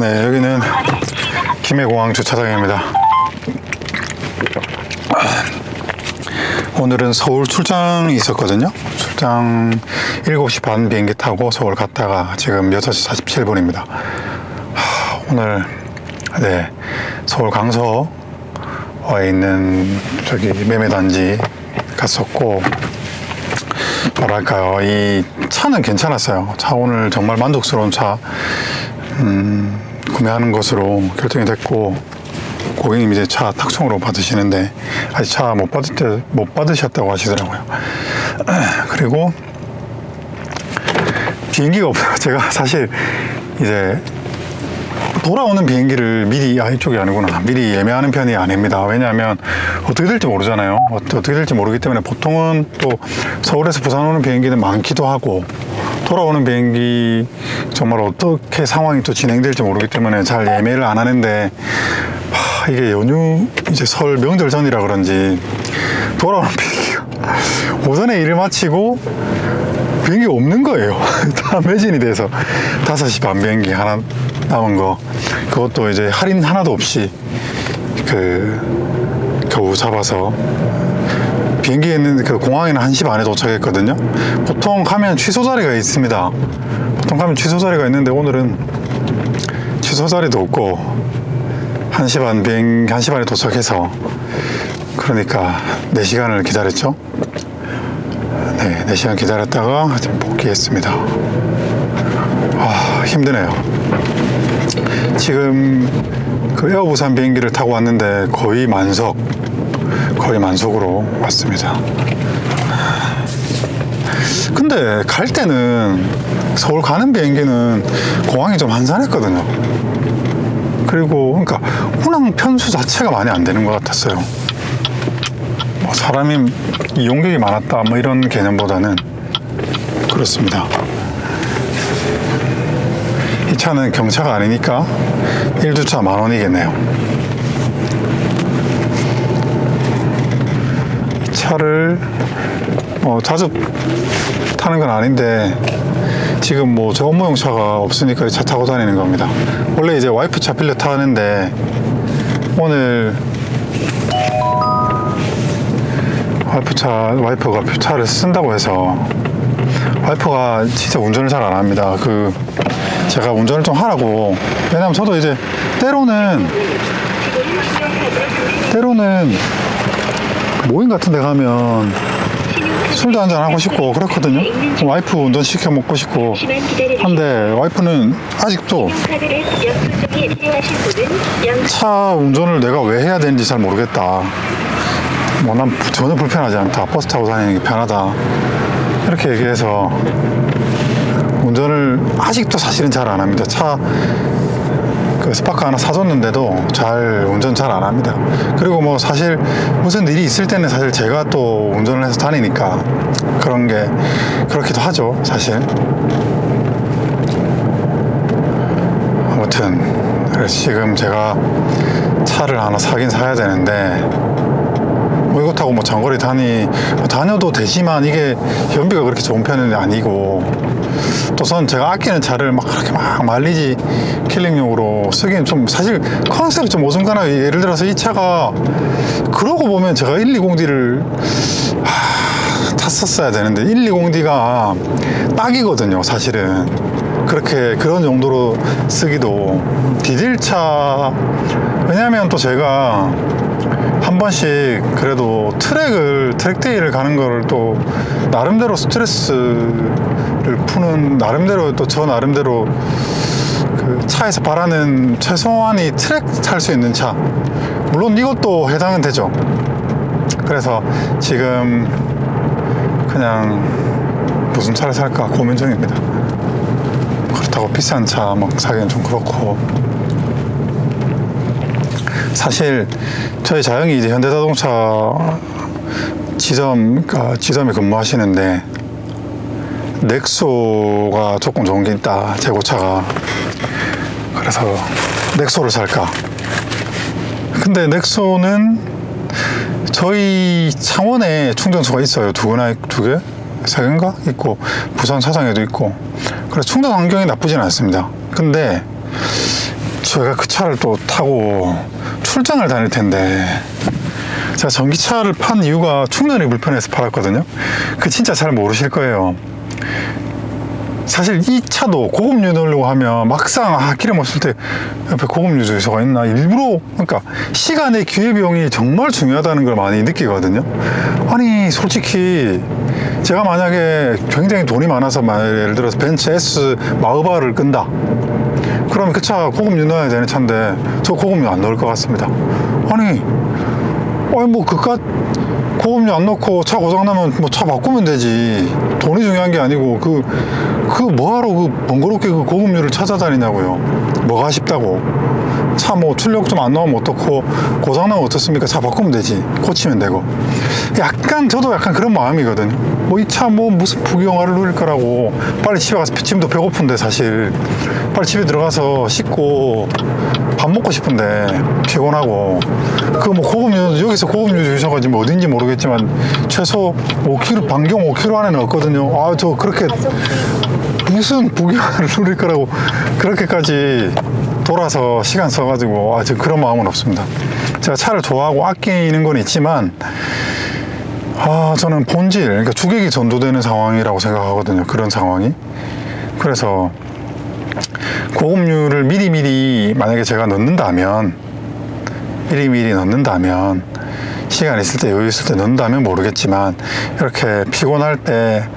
네, 여기는 김해공항 주차장입니다. 오늘은 서울 출장이 있었거든요. 출장 7시 반 비행기 타고 서울 갔다가 지금 6시 47분입니다. 오늘 네 서울 강서에 있는 저기 매매단지 갔었고 뭐랄까요 이 차는 괜찮았어요. 차 오늘 정말 만족스러운 차 음, 구매하는 것으로 결정이 됐고 고객님 이제 차 탁송으로 받으시는데 아직 차 못 받을 때 못 받으셨다고 하시더라고요. 그리고 비행기가 없어요. 제가 사실 이제 돌아오는 비행기를 미리 아 이쪽이 아니구나. 미리 예매하는 편이 아닙니다. 왜냐하면 어떻게 될지 모르잖아요. 어- 어떻게 될지 모르기 때문에 보통은 또 서울에서 부산 오는 비행기는 많기도 하고 돌아오는 비행기 정말 어떻게 상황이 또 진행될지 모르기 때문에 잘 예매를 안 하는데 하, 이게 연휴 이제 설 명절 전이라 그런지 돌아오는 비행기가 오전에 일을 마치고 비행기 없는 거예요. 다 매진이 돼서 5시 반 비행기 하나 남은 거 그것도 이제 할인 하나도 없이 그 겨우 잡아서 비행기에는 그 공항에는 1시 반에 도착했거든요. 보통 가면 취소 자리가 있습니다. 보통 가면 취소 자리가 있는데 오늘은 취소 자리도 없고 1시 반 비행 1시 반에 도착해서 그러니까 4시간을 기다렸죠. 네, 4시간 기다렸다가 복귀했습니다. 아, 힘드네요. 지금 그 에어부산 비행기를 타고 왔는데 거의 만석, 거의 만석으로 왔습니다. 근데 갈 때는 서울 가는 비행기는 공항이 좀 한산했거든요. 그리고 그러니까 운항 편수 자체가 많이 안 되는 것 같았어요. 뭐 사람이 이용객이 많았다 뭐 이런 개념보다는 그렇습니다. 이 차는 경차가 아니니까 1주차 만 원이겠네요. 이 차를 뭐 자주 타는 건 아닌데 지금 뭐 저 업무용 차가 없으니까 이 차 타고 다니는 겁니다. 원래 이제 와이프 차 빌려 타는데 오늘 와이프 차, 와이프가 차를 쓴다고 해서 와이프가 진짜 운전을 잘 안 합니다. 그 제가 운전을 좀 하라고 왜냐면 저도 이제 때로는 때로는 모임 같은 데 가면 술도 한잔 하고 싶고 그렇거든요. 와이프 운전 시켜 먹고 싶고 한데 와이프는 아직도 차 운전을 내가 왜 해야 되는지 잘 모르겠다. 뭐 난 전혀 불편하지 않다. 버스 타고 다니는 게 편하다. 이렇게 얘기해서 아직도 사실은 잘 안 합니다. 차 그 스파크 하나 사줬는데도 잘 운전 잘 안 합니다. 그리고 뭐 사실 무슨 일이 있을 때는 사실 제가 또 운전을 해서 다니니까 그런 게 그렇기도 하죠. 사실. 아무튼 그래서 지금 제가 차를 하나 사긴 사야 되는데 뭐 이거 타고 뭐 장거리 다니 뭐 다녀도 되지만 이게 연비가 그렇게 좋은 편은 아니고 또선 제가 아끼는 차를 막 그렇게 막 말리지 킬링용으로 쓰기엔 좀 사실 컨셉이 좀 어중간하게 예를 들어서 이 차가 그러고 보면 제가 120D를 탔었어야 되는데 120D가 딱이거든요 사실은. 그렇게 그런 용도로 쓰기도. 디젤차 왜냐하면 또 제가 한 번씩 그래도 트랙을 트랙데이를 가는 거를 또 나름대로 스트레스를 푸는 나름대로 또 저 나름대로 그 차에서 바라는 최소한이 트랙 탈 수 있는 차. 물론 이것도 해당은 되죠. 그래서 지금 그냥 무슨 차를 살까 고민 중입니다. 그렇다고 비싼 차 막 사기는 좀 그렇고 사실 저희 자영이 이제 현대자동차 지점 그러니까 지점에 근무하시는데 넥소가 조금 좋은 게 있다 재고차가. 그래서 넥소를 살까? 근데 넥소는 저희 창원에 충전소가 있어요. 두 개나 두 개? 세 개인가? 있고 부산 사상에도 있고. 그래서 충전 환경이 나쁘진 않습니다. 근데 제가 그 차를 또 타고 출장을 다닐 텐데 제가 전기차를 판 이유가 충전이 불편해서 팔았거든요. 그 진짜 잘 모르실 거예요. 사실 이 차도 고급류 넣으려고 하면 막상 아 기름 없을 때 옆에 고급류 주유소가 있나 일부러 그러니까 시간의 기회 비용이 정말 중요하다는 걸 많이 느끼거든요 아니 솔직히 제가 만약에 굉장히 돈이 많아서 막 예를 들어서 벤츠 S 마우바를 끈다 그러면 그 차 고급류 넣어야 되는 차인데 저 고급류 안 넣을 것 같습니다. 아니 아니 뭐 그깟 고급류 안 넣고 차 고장나면 뭐 차 바꾸면 되지. 돈이 중요한 게 아니고 그 그 뭐하러 그 번거롭게 그 고급류를 찾아다니냐고요. 뭐가 싶다고. 차 뭐 출력 좀 안 나오면 어떻고 고장나면 어떻습니까? 차 바꾸면 되지. 고치면 되고. 약간 저도 약간 그런 마음이거든요 뭐이 차 뭐 무슨 부경화를 누릴 거라고. 빨리 집에 가서 지금도 배고픈데 사실. 빨리 집에 들어가서 씻고 밥 먹고 싶은데 피곤하고. 그 뭐 고급류 여기서 고급류 주셔가지고 뭐 어딘지 모르겠지만 최소 5kg 반경 5kg 안에 넣었거든요. 아 저 그렇게 무슨 부경화를 누릴 거라고 그렇게까지 돌아서 시간 써가지고 아, 저 그런 마음은 없습니다. 제가 차를 좋아하고 아끼는 건 있지만 아 저는 본질 그러니까 주객이 전도되는 상황이라고 생각하거든요. 그런 상황이 그래서 고급류를 미리미리 만약에 제가 넣는다면 미리미리 넣는다면 시간 있을 때 여유 있을 때 넣는다면 모르겠지만 이렇게 피곤할 때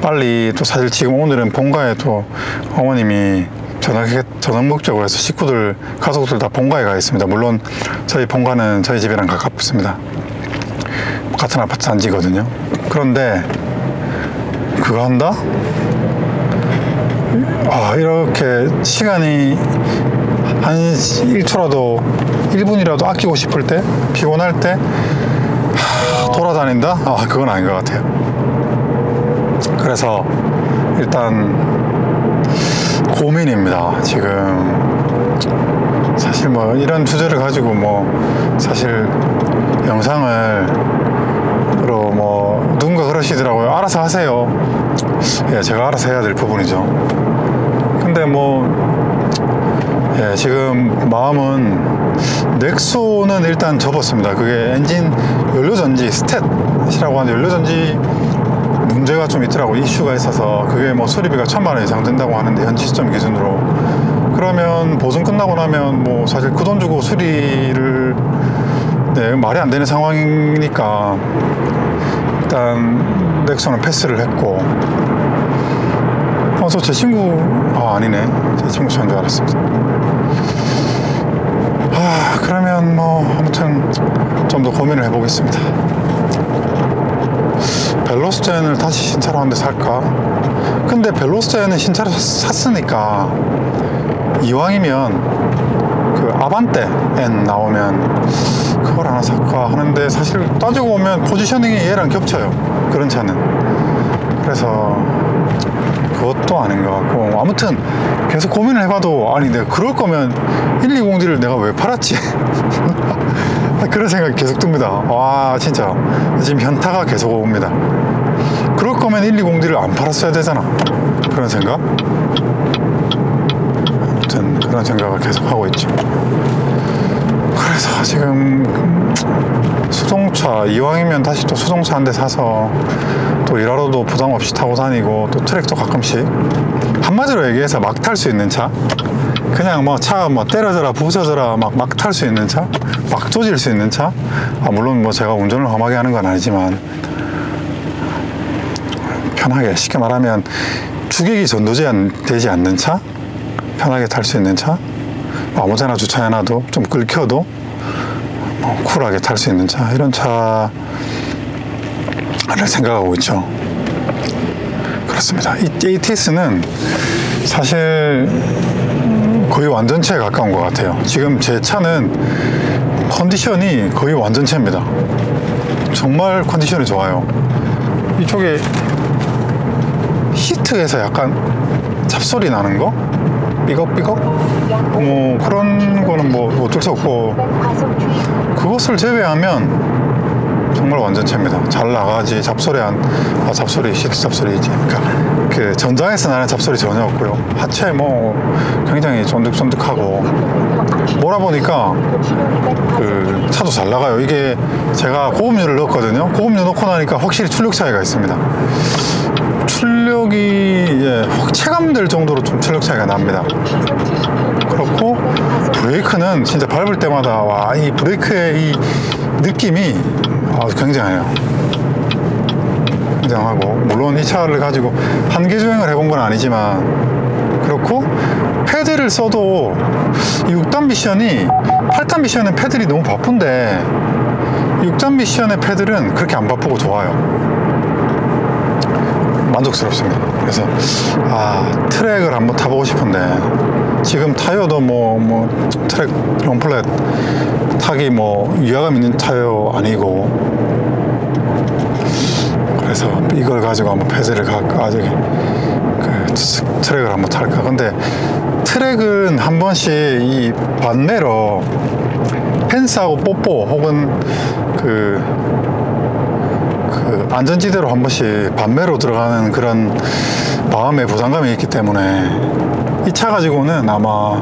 빨리 또 사실 지금 오늘은 본가에 또 어머님이 저녁 저녁 목적으로 해서 식구들 가족들 다 본가에 가 있습니다. 물론 저희 본가는 저희 집이랑 가깝습니다. 같은 아파트 단지거든요. 그런데 그거 한다? 아 이렇게 시간이 한 1초라도 1분이라도 아끼고 싶을 때 피곤할 때 하, 돌아다닌다? 아 그건 아닌 것 같아요. 그래서 일단 고민입니다 지금. 사실 뭐 이런 주제를 가지고 뭐 사실 영상을 뭐 누군가 그러시더라고요. 알아서 하세요. 예 제가 알아서 해야 될 부분이죠. 근데 뭐 예, 지금 마음은 넥소는 일단 접었습니다. 그게 엔진 연료전지 스탯이라고 하는 연료전지 문제가 좀 있더라고 이슈가 있어서 그게 뭐 수리비가 천만 원 이상 든다고 하는데 현지 시점 기준으로 그러면 보증 끝나고 나면 뭐 사실 그 돈 주고 수리를 네, 말이 안 되는 상황이니까 일단 넥소는 패스를 했고 어, 저제 친구, 아, 아니네. 제 친구 차인 줄 알았습니다. 아, 그러면 뭐, 아무튼 좀 더 고민을 해보겠습니다. 벨로스젠을 다시 신차로 한 대 살까? 근데 벨로스젠은 신차로 샀으니까 이왕이면 그 아반떼 N 나오면 그걸 하나 살까 하는데 사실 따지고 보면 포지셔닝이 얘랑 겹쳐요. 그런 차는. 그래서 그것도 아닌 것 같고 아무튼 계속 고민을 해봐도 아니 내가 그럴 거면 120D를 내가 왜 팔았지? 그런 생각이 계속 듭니다. 와 진짜. 지금 현타가 계속 옵니다. 그럴 거면 120D를 안 팔았어야 되잖아. 그런 생각? 아무튼 그런 생각을 계속 하고 있죠 그래서 지금 수동차 이왕이면 다시 또 수동차 한 대 사서 또 일하러도 부담 없이 타고 다니고 또 트랙도 가끔씩 한마디로 얘기해서 막 탈 수 있는 차? 그냥 뭐 차 뭐 때려져라 부서져라 막 막 탈 수 있는 차? 막 조질 수 있는 차? 아, 물론 뭐 제가 운전을 험하게 하는 건 아니지만 편하게 쉽게 말하면 주객이 전도되지 않는 차? 편하게 탈 수 있는 차? 아무데나 주차해놔도 좀뭐 쿨하게 탈 수 있는 차 이런 차를 생각하고 있죠. 그렇습니다. 이 ATS는 사실 거의 완전체에 가까운 것 같아요. 지금 제 차는 컨디션이 거의 완전체입니다. 정말 컨디션이 좋아요. 이쪽에 히트에서 약간 잡소리 나는 거? 삐걱삐걱? 뭐 그런 거는 뭐 어쩔 수 없고 그것을 제외하면 정말 완전체입니다. 잘 나가지 잡소리 안, 아, 잡소리, 시트 잡소리지. 그러니까 그 전장에서 나는 잡소리 전혀 없고요. 하체 뭐 굉장히 쫀득쫀득하고 몰아보니까 그 차도 잘 나가요. 이게 제가 고급류를 넣었거든요. 고급류 넣고 나니까 확실히 출력 차이가 있습니다. 출력이 예, 확 체감될 정도로 좀 출력 차이가 납니다. 그렇고 브레이크는 진짜 밟을 때마다 와 이 브레이크의 이 느낌이 아주 굉장해요. 굉장하고 물론 이 차를 가지고 한계 주행을 해본 건 아니지만 그렇고 패드를 써도 이 6단 미션이 8단 미션은 패들이 너무 바쁜데 6단 미션의 패들은 그렇게 안 바쁘고 좋아요. 만족스럽습니다. 그래서 아 트랙을 한번 타보고 싶은데 지금 타이어도 뭐 뭐 트랙 롱플랫 타기 뭐 위화감 있는 타이어 아니고 그래서 이걸 가지고 한번 패드를 갈까 저기 그 트- 트랙을 한번 탈까 근데 트랙은 한 번씩 이 반매로 펜스하고 뽀뽀 혹은 그그 안전지대로 한 번씩 반매로 들어가는 그런 마음의 부담감이 있기 때문에 이 차 가지고는 아마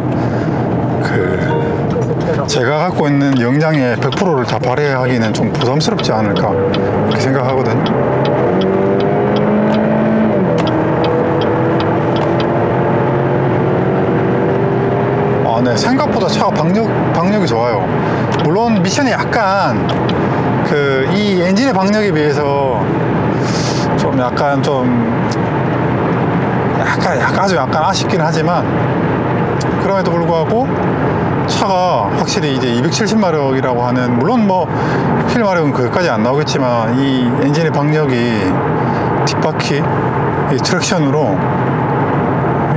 그 제가 갖고 있는 역량의 100%를 다 발휘하기는 좀 부담스럽지 않을까 이렇게 생각하거든요. 아, 네. 생각보다 차가 박력, 박력이 좋아요. 물론 미션이 약간 그 이 엔진의 박력에 비해서 좀 약간 좀 약간 약간 아주 약간 아쉽긴 하지만 그럼에도 불구하고 차가 확실히 이제 270마력이라고 하는 물론 뭐 휠마력은 그것까지 안 나오겠지만 이 엔진의 박력이 뒷바퀴 이 트랙션으로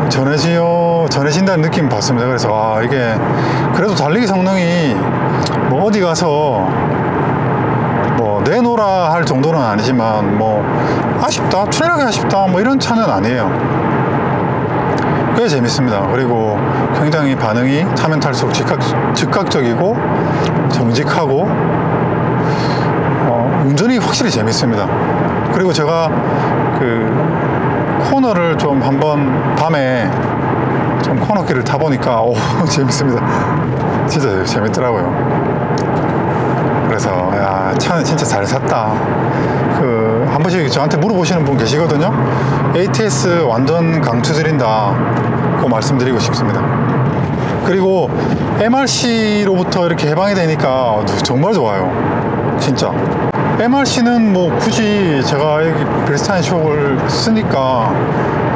전해지요 전해진다는 느낌 받습니다. 그래서 아 이게 그래도 달리기 성능이 뭐 어디 가서 뭐 내놓으라 할 정도는 아니지만 뭐 아쉽다 출력이 아쉽다 뭐 이런 차는 아니에요. 꽤 재밌습니다. 그리고 굉장히 반응이 타면 탈수록 즉각, 즉각적이고 정직하고 어, 운전이 확실히 재밌습니다. 그리고 제가 그 코너를 좀 한번 밤에 좀 코너길을 타보니까 오 재밌습니다. 진짜 재밌더라고요. 그래서 야 차는 진짜 잘 샀다. 그 한 번씩 저한테 물어보시는 분 계시거든요. ATS 완전 강추드린다. 그 말씀드리고 싶습니다. 그리고 MRC로부터 이렇게 해방이 되니까 정말 좋아요. 진짜. MRC는 뭐 굳이 제가 여기 비슷한 쇼를 쓰니까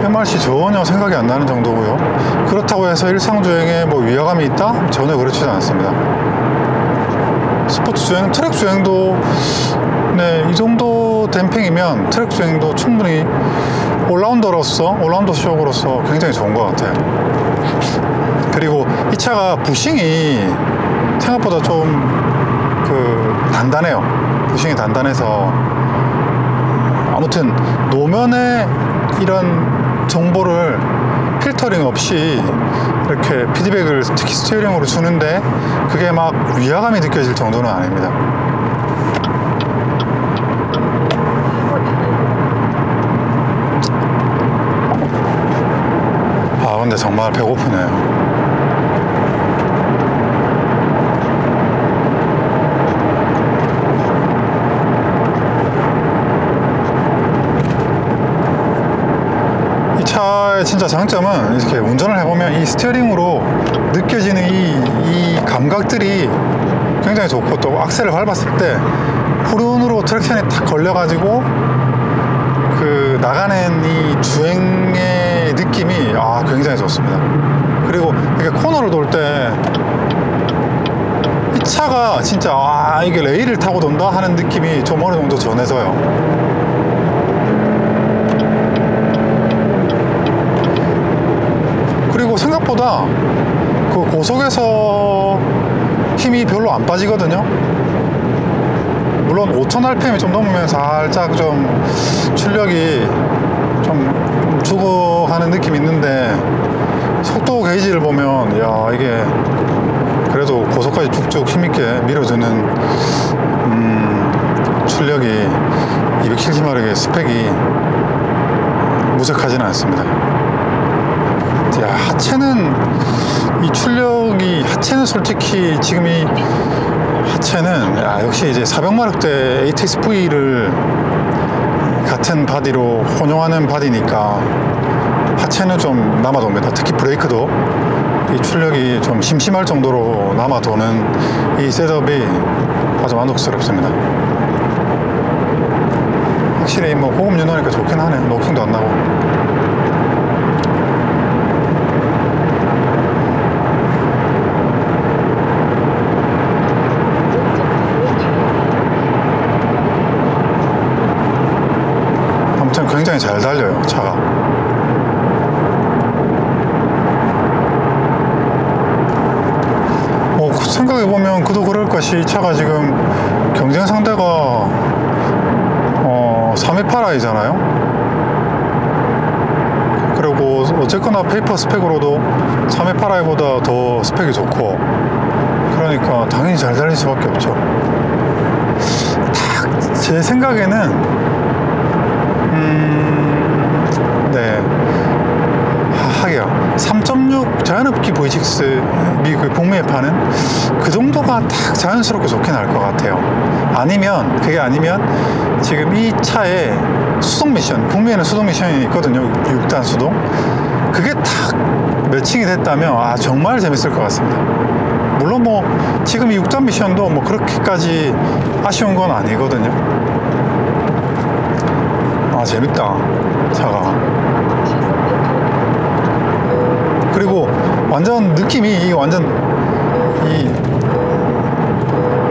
MRC 전혀 생각이 안 나는 정도고요. 그렇다고 해서 일상주행에 뭐 위화감이 있다? 전혀 그렇지 않습니다. 스포츠 주행, 트랙 주행도 네, 이 정도 댐핑이면 트랙 주행도 충분히 올라운더로서, 올라운더 쇼으로서 굉장히 좋은 것 같아요. 그리고 이 차가 부싱이 생각보다 좀그 단단해요. 부싱이 단단해서 아무튼 노면에 이런 정보를 필터링 없이 이렇게 피드백을 특히 스티어링으로 주는데 그게 막 위화감이 느껴질 정도는 아닙니다. 아 근데 정말 배고프네요. 이 차의 진짜 장점은 이렇게 운전을 해보면 이 스티어링으로 느껴지는 이, 이 감각들이 굉장히 좋고 또 악셀을 밟았을 때 후륜으로 트랙션이 탁 걸려가지고 그 나가는 이 주행의 느낌이 아 굉장히 좋습니다. 그리고 이게 코너를 돌 때 이 차가 진짜 아 이게 레일을 타고 돈다 하는 느낌이 좀 어느 정도 전해져요. 그리고 생각보다 그 고속에서 힘이 별로 안 빠지거든요. 물론 5000rpm이 좀 넘으면 살짝 좀 출력이 좀 하는 느낌이 있는데 속도 게이지를 보면 야 이게 그래도 고속까지 쭉쭉 힘있게 밀어주는 음, 출력이 270마력의 스펙이 무색하지는 않습니다. 야, 하체는 이 출력이 하체는 솔직히 지금 이 하체는 야, 역시 이제 400마력대 ATS-V를 같은 바디로 혼용하는 바디니까 하체는 좀 남아돕니다. 특히 브레이크도 이 출력이 좀 심심할 정도로 남아도는 이 셋업이 아주 만족스럽습니다. 확실히 뭐 고급 윤호니까 좋긴 하네. 노킹도 안 나고. 아무튼 굉장히 잘 달려요, 차가. 뭐 생각해보면 그도 그럴 것이 이 차가 지금 경쟁 상대가 어, 328i잖아요. 그리고 어쨌거나 페이퍼 스펙으로도 328i보다 더 스펙이 좋고 그러니까 당연히 잘 달릴 수밖에 없죠. 딱제 생각에는 음, 네. 하- 하게요. 3.6 자연흡기 V6 미그 북미에 파는 그 정도가 딱 자연스럽게 좋긴 할것 같아요. 아니면 그게 아니면 지금 이 차에 수동 미션 북미에는 수동 미션이 있거든요. 6단 수동. 그게 딱 매칭이 됐다면 아 정말 재밌을 것 같습니다. 물론 뭐 지금 이 6단 미션도 뭐 그렇게까지 아쉬운 건 아니거든요. 아 재밌다 차가. 그리고 완전 느낌이 이 완전 이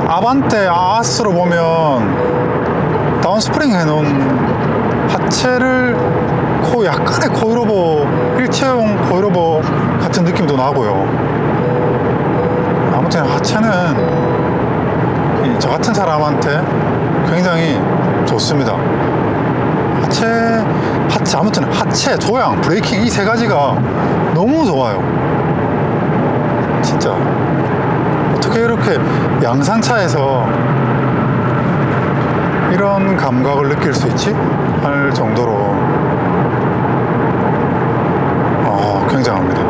아반떼 아스로 보면 다운스프링 해놓은 하체를 코 약간의 코이로버 일체형 코이로버 같은 느낌도 나고요. 아무튼 하체는 이저 같은 사람한테 굉장히 좋습니다. 하체, 하체, 아무튼 하체, 조향, 브레이킹 이 세 가지가 너무 좋아요. 진짜. 어떻게 이렇게 양산차에서 이런 감각을 느낄 수 있지? 할 정도로 어, 굉장합니다.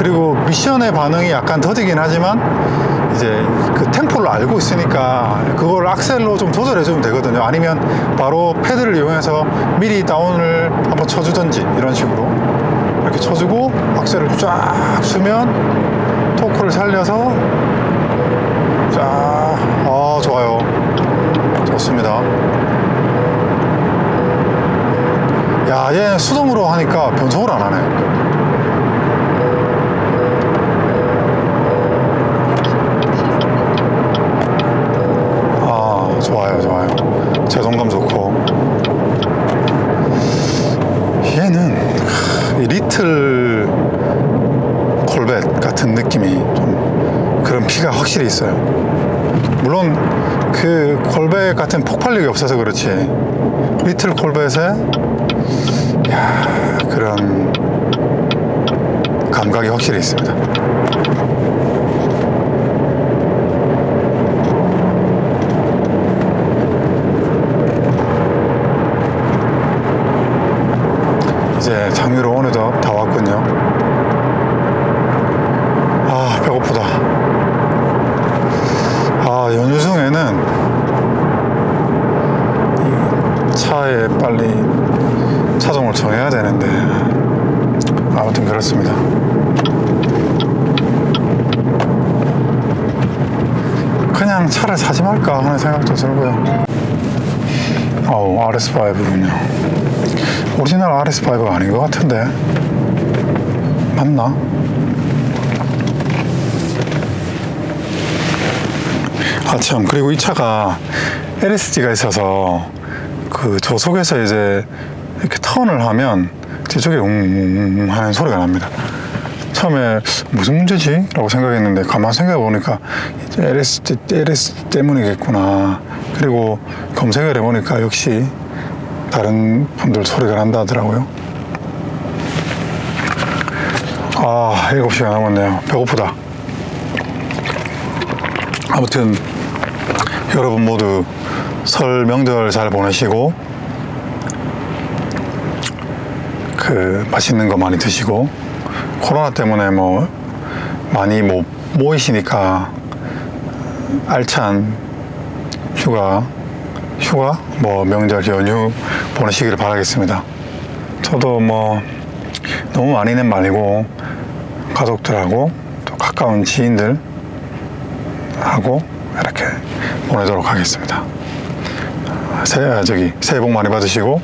그리고 미션의 반응이 약간 더디긴 하지만 이제 그 템포를 알고 있으니까 그걸 악셀로 좀 조절해 주면 되거든요. 아니면 바로 패드를 이용해서 미리 다운을 한번 쳐주든지 이런 식으로 이렇게 쳐주고 악셀을 쫙 주면 토크를 살려서 쫙, 아, 좋아요. 좋습니다. 야, 얘 수동으로 하니까 변속을 안 하네. 아, 좋아요, 좋아요. 제동감 좋고. 얘는 하, 이 리틀 콜벳 같은 느낌이 좀 그런 피가 확실히 있어요. 물론 그 콜벳 같은 폭발력이 없어서 그렇지 리틀 콜벳의 야, 그런 감각이 확실히 있습니다. 이제 장유로 어느덧 다 왔군요. 아, 배고프다. 아, 연휴 중에는 이 차에 빨리 차종을 정해야 되는데, 아무튼 그렇습니다. 그냥 차를 사지 말까 하는 생각도 들고요. 어우, RS5군요. 오리지널 RS5가 아닌 것 같은데 맞나? 아 참 그리고 이 차가 LSD가 있어서 그 저속에서 이제 이렇게 턴을 하면 뒤쪽에 웅웅웅 하는 소리가 납니다. 처음에 무슨 문제지? 라고 생각했는데 가만 생각해 보니까 LS, LS 때문이겠구나. 그리고 검색을 해보니까 역시 다른 분들 소리가 난다 하더라고요. 아, 7시간 남았네요. 배고프다. 아무튼, 여러분 모두 설 명절 잘 보내시고 그 맛있는 거 많이 드시고 코로나 때문에 뭐 많이 못 모이시니까 알찬 휴가 휴가 뭐 명절 연휴 보내시기를 바라겠습니다. 저도 뭐 너무 많이는 말고 가족들하고 또 가까운 지인들 하고 이렇게 보내도록 하겠습니다. 새, 아, 저기 새해 복 많이 받으시고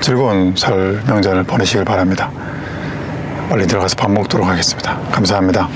즐거운 설 명절 보내시길 바랍니다. 빨리 들어가서 밥 먹도록 하겠습니다. 감사합니다.